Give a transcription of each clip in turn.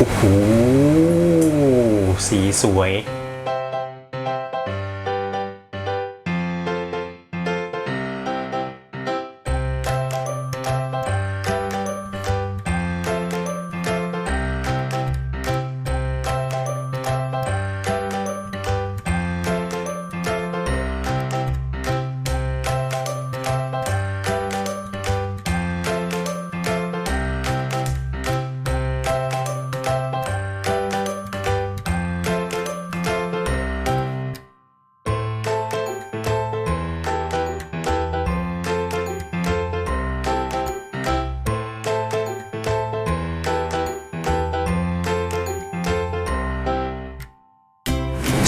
โอ้โหสีสวย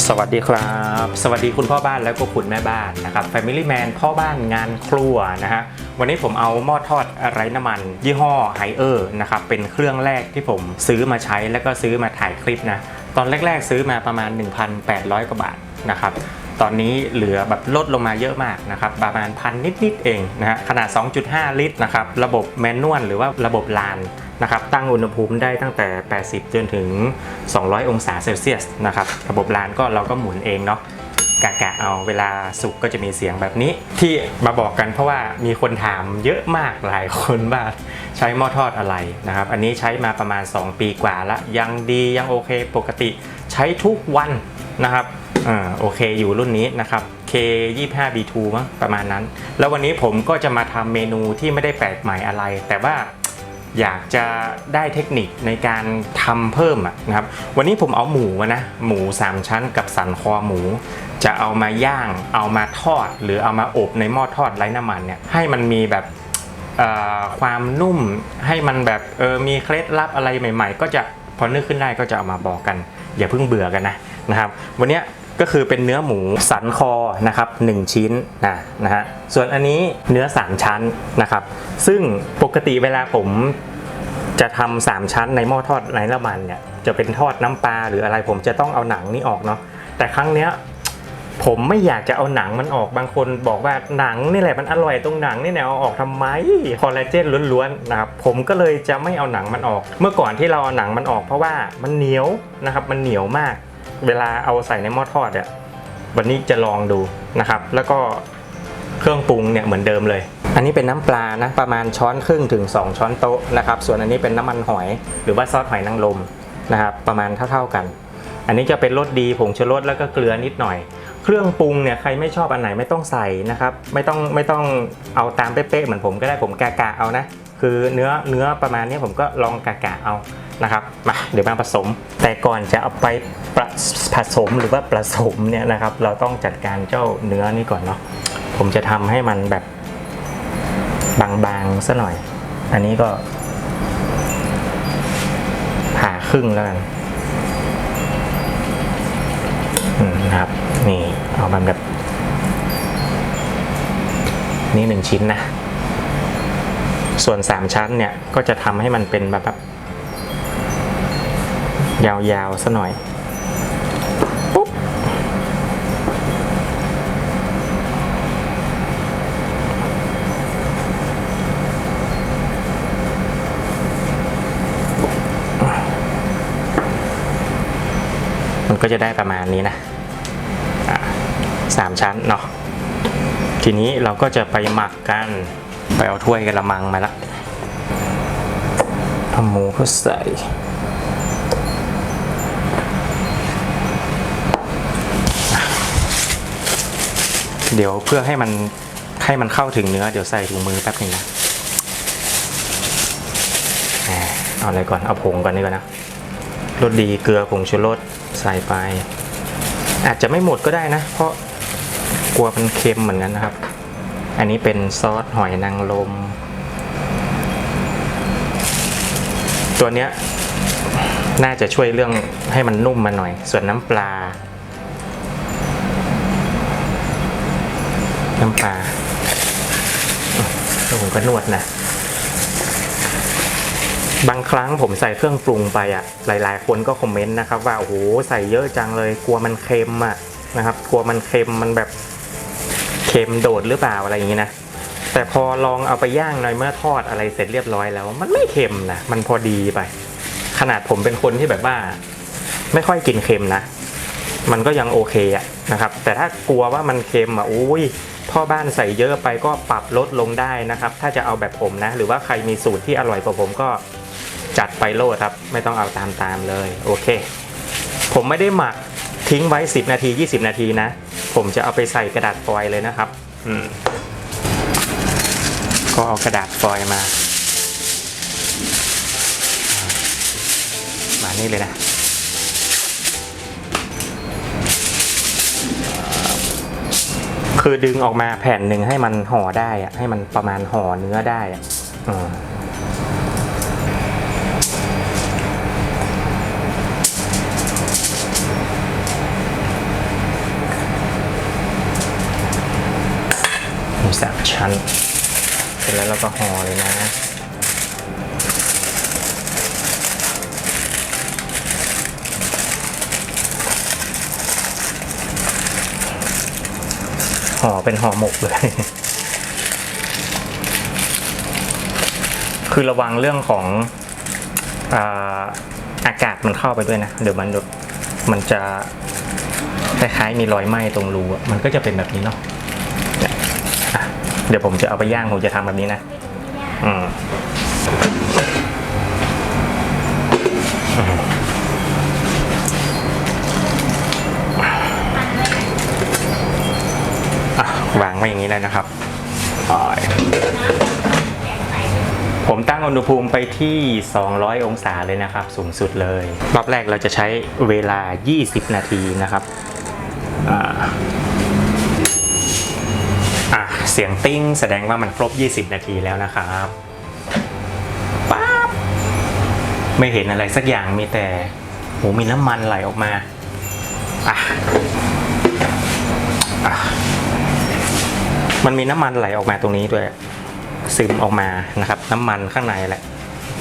สวัสดีครับ สวัสดีคุณพ่อบ้านแล้วก็คุณแม่บ้านนะครับ Family Man พ่อบ้านงานครัวนะฮะวันนี้ผมเอาหม้อทอดไร้น้ำมัน ยี่ห้อไฮเออร์นะครับเป็นเครื่องแรกที่ผมซื้อมาใช้แล้วก็ซื้อมาถ่ายคลิปนะตอนแรก ๆ ซื้อมาประมาณ 1,800 กว่าบาทนะครับ ตอนนี้เหลือแบบลดลงมาเยอะมากนะครับประมาณพันนิดๆเองนะฮะขนาด 2.5 ลิตรนะครับระบบแมนนวลหรือว่าระบบลานนะครับตั้งอุณหภูมิได้ตั้งแต่ 80 จนถึง 200 องศาเซลเซียสนะครับระบบลานก็เราก็หมุนเองเนาะกะกะเอาเวลาสุกก็จะมีเสียงแบบนี้ ที่มาบอกกันเพราะว่ามีคนถามเยอะมากหลายคนว่าใช้หม้อทอดอะไรนะครับ อันนี้ใช้มาประมาณ 2 ปีกว่าละยังดียังโอเคปกติใช้ทุกวันนะครับ อ่าโอเคอยู่รุ่นนี้นะครับ K25B2 มั้งประมาณนั้น แล้ววันนี้ผมก็จะมาทำเมนูที่ไม่ได้แปลกใหม่อะไร แต่ว่าอยากจะได้เทคนิคในการทำเพิ่มนะครับ วันนี้ผมเอาหมูนะ หมู 3 ชั้นกับสันคอหมู จะเอามาย่าง เอามาทอด หรือเอามาอบในหม้อทอดไร้น้ำมันเนี่ยให้มันมีแบบความนุ่มให้มันแบบเออมีเคล็ดลับอะไรใหม่ ๆ ก็จะพอนึกขึ้นได้ก็จะเอามาบอกกัน อย่าเพิ่งเบื่อกันนะนะครับ วันนี้ ก็คือเป็นเนื้อหมูสันคอนะครับ1ชิ้นนะนะฮะส่วนอันนี้เนื้อ 3 ชั้นนะครับ ซึ่งปกติเวลาผมจะทำสามชั้นในหม้อทอดไร้น้ำมันเนี่ยจะเป็นทอดน้ำปลาหรืออะไรผมจะต้องเอาหนังนี่ออกเนาะแต่ครั้งเนี้ยผมไม่อยากจะเอาหนังมันออกบางคนบอกว่าหนังนี่แหละมันอร่อยตรงหนังนี่แหละเอาออกทำไมคอลลาเจนล้วนๆนะครับผมก็เลยจะไม่เอาหนังมันออก เมื่อก่อนที่เราเอาหนังมันออกเพราะว่ามันเหนียวนะครับมันเหนียวมาก เวลาเอาใส่ในหม้อทอดเนี่ยวันนี้จะลองดูนะครับ แล้วก็เครื่องปรุงเนี่ยเหมือนเดิมเลย อันนี้เป็นน้ำปลานะประมาณช้อนครึ่งถึง 2 ช้อนโต๊ะนะครับ ส่วนอันนี้เป็นน้ำมันหอยหรือว่าซอสหอยนางรมนะครับประมาณเท่าๆกัน อันนี้จะเป็นรสดีผงชูรสแล้วก็เกลือนิดหน่อย เครื่องปรุงเนี่ยใครไม่ชอบอันไหนไม่ต้องใส่นะครับไม่ต้องไม่ต้องเอาตามเป๊ะๆเหมือนผมก็ได้ผมกะๆเอานะคือเนื้อเนื้อประมาณนี้ผมก็ลองกะๆเอา นะครับมาเดี๋ยวมาผสม แต่ก่อนจะเอาไปผสมหรือว่าผสมเนี่ยนะครับ เราต้องจัดการเจ้าเนื้อนี่ก่อนเนาะผมจะทำให้มันแบบบางๆซะหน่อย อันนี้ก็ผ่าครึ่งแล้วกันนะครับ นี่เอามันแบบ นี่หนึ่งชิ้นนะ ส่วนสามชั้นเนี่ยก็จะทำให้มันเป็นแบบ ยาวๆซะหน่อยปุ๊บมันก็จะได้ประมาณนี้นะสามชั้นเนาะทีนี้เราก็จะไปหมักกันไปเอาถ้วยกระมังมาละเอาหมูก็ใส่ เดี๋ยวเพื่อให้มันให้มันเข้าถึงเนื้อ เดี๋ยวใส่ถุงมือแป๊บหนึงนะอ่าเอาอะไรก่อน เอาผงก่อนนี่ก่อนนะรสดีเกลือผงชูรสใส่ไป อาจจะไม่หมดก็ได้นะ เพราะกลัวมันเค็มเหมือนกันนะครับ อันนี้เป็นซอสหอยนางรมตัวเนี้ยน่าจะช่วยเรื่องให้มันนุ่มมาหน่อย ส่วนน้ำปลา น้ำปลาแล้วผมก็นวดนะ บางครั้งผมใส่เครื่องปรุงไปอะ หลาย ๆ คนก็คอมเมนต์นะครับ ว่าโอ้โหใส่เยอะจังเลย กลัวมันเค็มอะนะครับ กลัวมันเค็มมันแบบเค็มโดดหรือเปล่าอะไรอย่างนี้นะแต่พอลองเอาไปย่างในอยเมื่อทอดอะไรเสร็จเรียบร้อยแล้ว มันไม่เค็มนะมันพอดีไปขขนาดผมเป็นคนที่แบบว่า ไม่ค่อยกินเค็มนะ มันก็ยังโอเคอะนะครับ แต่ถ้ากลัวว่ามันเค็มอะอุ้ย พ่อบ้านใส่เยอะไปก็ปรับลดลงได้นะครับ ถ้าจะเอาแบบผมนะ หรือว่าใครมีสูตรที่อร่อยกว่าผมก็จัดไปโลดครับ ไม่ต้องเอาตามตามๆเลย โอเค ผมไม่ได้หมักทิ้งไว้ 10 นาที 20 นาทีนะ ผมจะเอาไปใส่กระดาษฟอยล์เลยนะครับอืมก็เอากระดาษฟอยล์มา มานี่เลยนะ คือดึงออกมาแผ่นหนึ่งให้มันห่อได้อะให้มันประมาณห่อเนื้อได้อะอืมสามชั้น เสร็จแล้วเราก็ห่อเลยนะ ห่อเป็นห่อหมกเลย คือระวังเรื่องของอากาศมันเข้าไปด้วยนะ เดี๋ยวมันมันจะคล้ายๆมีรอยไหม้ตรงรูมันก็จะเป็นแบบนี้เนาะเดี๋ยวผมจะเอาไปย่างผมจะทำแบบนี้นะ อืม วาอย่างนี้เลยนะครับ ผมตั้งอุณหภูมิไปที่ 200 องศาเลยนะครับ สูงสุดเลยรอบแรกเราจะใช้เวลา 20 นาทีนะครับเสียงติ้งแสดงว่ามันครบ 20 นาทีแล้วนะครับป๊าบไม่เห็นอะไรสักอย่างมีแต่โหมีน้ำมันไหลออกมา อะ อะ มันมีน้ำมันไหลออกมาตรงนี้ด้วย ซึมออกมานะครับ น้ำมันข้างในแหละ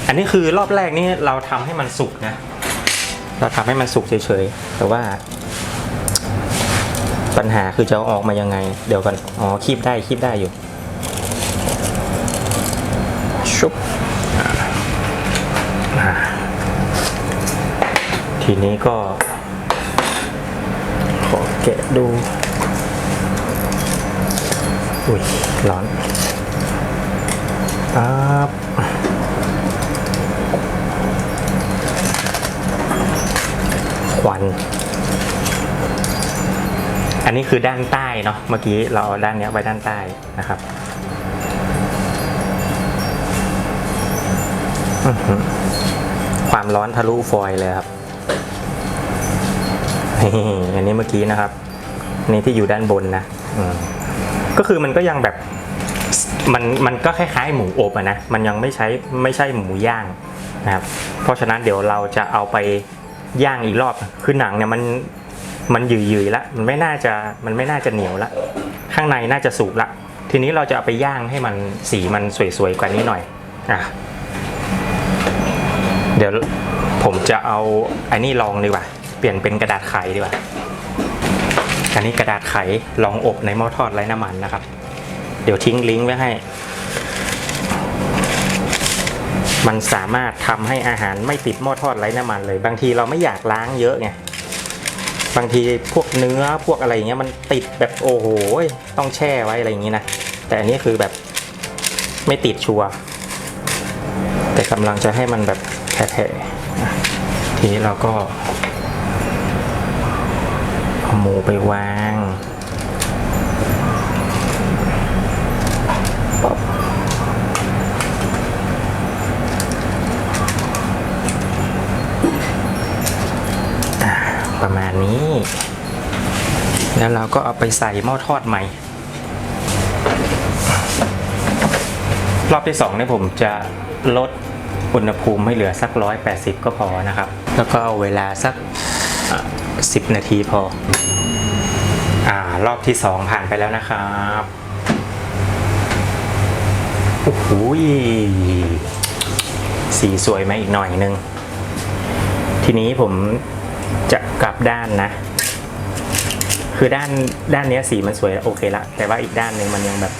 อันนี้คือรอบแรกนี่เราทำให้มันสุกนะ เราทำให้มันสุกเฉยๆ แต่ว่า ปัญหาคือจะออกมายังไง เดี๋ยวกันอ๋อคีบได้คีบได้อยู่ ชุบทีนี้ก็ ขอแกะดู อุ้ยร้อนครับควัน อันนี้คือด้านใต้เนาะเมื่อกี้เราเอาด้านเนี้ยไว้ด้านใต้นะครับความร้อนทะลุฟอยล์เลยครับอันนี้เมื่อกี้นะครับนนี้ที่อยู่ด้านบนนะ อืม ก็คือมันก็ยังแบบมันมันก็คล้ายๆหมูอบนะมันยังไม่ใช้ไม่ใช่หมูย่างนะครับเพราะฉะนั้นเดี๋ยวเราจะเอาไปย่างอีกรอบคือหนังเนี่ยมันมันหยืยๆละมันไม่น่าจะมันไม่น่าจะเหนียวละข้างในน่าจะสุกละทีนี้เราจะเอาไปย่างให้มันสีมันสวยๆกว่านี้หน่อยอะเดี๋ยวผมจะเอาไอันนี้ลองดีกว่า เปลี่ยนเป็นกระดาษไขดีกว่า อันนี้กระดาษไขลองอบในหม้อทอดไร้น้ำมันนะครับ เดี๋ยวทิ้งลิงก์ไว้ให้ มันสามารถทำให้อาหารไม่ติดหม้อทอดไร้น้ำมันเลย บางทีเราไม่อยากล้างเยอะไงบางทีพวกเนื้อพวกอะไรอย่างเงี้ยมันติดแบบโอ้โหต้องแช่ไว้อะไรอย่างงี้นะแต่อันนี้คือแบบไม่ติดชัวร์แต่กำลังจะให้มันแบบแผ่ๆทีนี้เราก็ หมูไปวางปั๊บประมาณนี้ แล้วเราก็เอาไปใส่หม้อทอดใหม่ รอบที่สองเนี่ยผมจะลดอุณหภูมิให้เหลือสักร้อยแปดสิบก็พอนะครับ แล้วก็เอาเวลาสัก สิบนาทีพอ อ่ารอบที่สองผ่านไปแล้วนะครับโอ้โหสีสวยไหมาอีกหน่อยนึง ทีนี้ผมจะกลับด้านนะ คือด้านด้านนี้สีมันสวยโอเคละแต่ว่าอีกด้านหนึ่งมันยังแบบ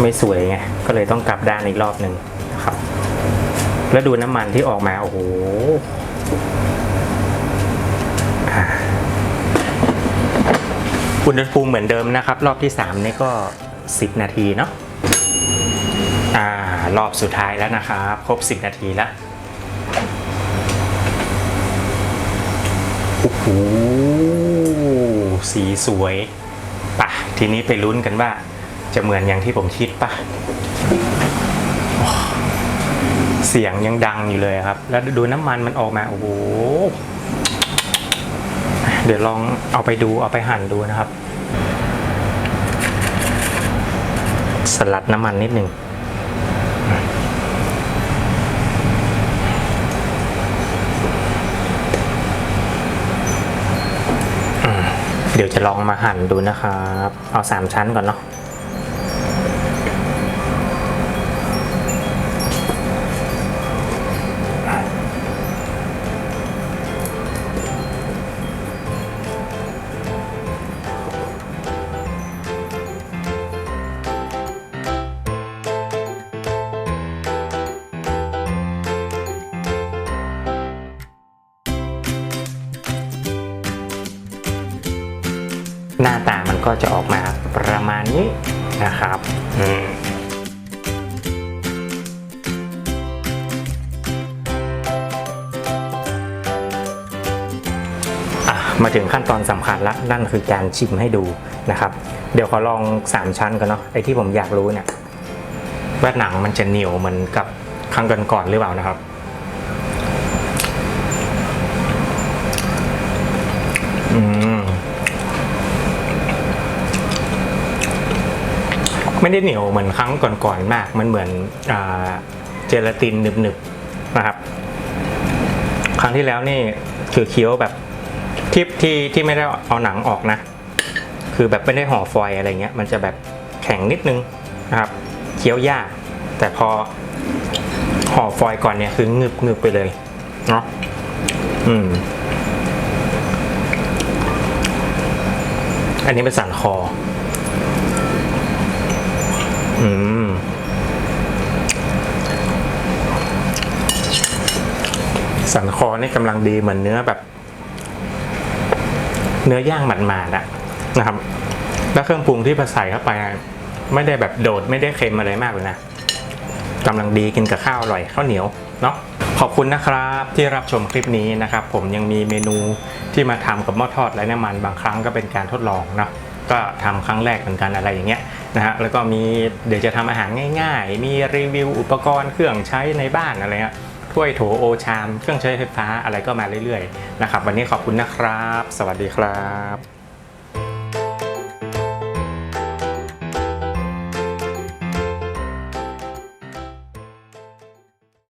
ไม่สวยไงก็เลยต้องกลับด้านอีกรอบหนึ่งนะครับ แล้วดูน้ำมันที่ออกมา โอ้โห อุณหภูมิเหมือนเดิมนะครับ รอบที่ 3 นี่ก็ 10 นาทีเนาะอ่ารอบสุดท้ายแล้วนะครับครบ 10 นาทีแล้วโอ้โหสีสวยปะทีนี้ไปลุ้นกันว่า จะเหมือนอย่างที่ผมคิดปะเสียงยังดังอยู่เลยครับ แล้วดูน้ำมันมันออกมา โอ้โห เดี๋ยวลองเอาไปดูเอาไปหั่นดูนะครับ สลัดน้ำมันนิดหนึ่งเดี๋ยวจะลองมาหั่นดูนะครับ เอาสามชั้นก่อนเนาะ ตามันก็จะออกมาประมาณนี้นะครับอืมอะมาถึงขั้นตอนสำคัญละนั่นคือการชิมให้ดูนะครับ เดี๋ยวขอลอง 3 ชั้นกันเนาะไอที่ผมอยากรู้เนี่ยว่าหนังมันจะเหนียวเหมือนกับครั้งก่อนๆหรือเปล่านะครับ ไม่ได้เหนียวเหมือนครั้งก่อนๆมาก มันเหมือนอเจลาตินหนึบๆนะครับ ครั้งที่แล้วนี่คือเคี้ยวแบบที่ที่ที่ไม่ได้เอาหนังออกนะ คือแบบไม่ได้ห่อฟอยอะไรเงี้ย มันจะแบบแข็งนิดนึงนะครับ เคี้ยวยาก แต่พอห่อฟอยก่อนเนี่ยคืองึบงึบไปเลยเนาะอืม อันนี้เป็นสันคอ อืมสันคอนี่กำลังดีเหมือนเนื้อแบบ เนื้อย่างหมาดๆอะนะครับ แล้วเครื่องปรุงที่ใส่เข้าไป ไม่ได้แบบโดดไม่ได้เค็มอะไรมากเลยนะกำลังดีกินกับข้าวอร่อยข้าวเหนียวเนาะขอบคุณนะครับที่รับชมคลิปนี้นะครับ ผมยังมีเมนูที่มาทำกับหม้อทอดไร้น้ำมันบางครั้งก็เป็นการทดลองเนาะก็ทำครั้งแรกเหมือนกันอะไรอย่างเงี้ย นะฮะแล้วก็มีเดี๋ยวจะทำอาหารง่ายๆ มีรีวิวอุปกรณ์เครื่องใช้ในบ้านอะไรเงี้ยถ้วยโถโอชาม เครื่องใช้ไฟฟ้าอะไรก็มาเรื่อยๆนะครับวันนี้ขอบคุณนะครับ สวัสดีครับ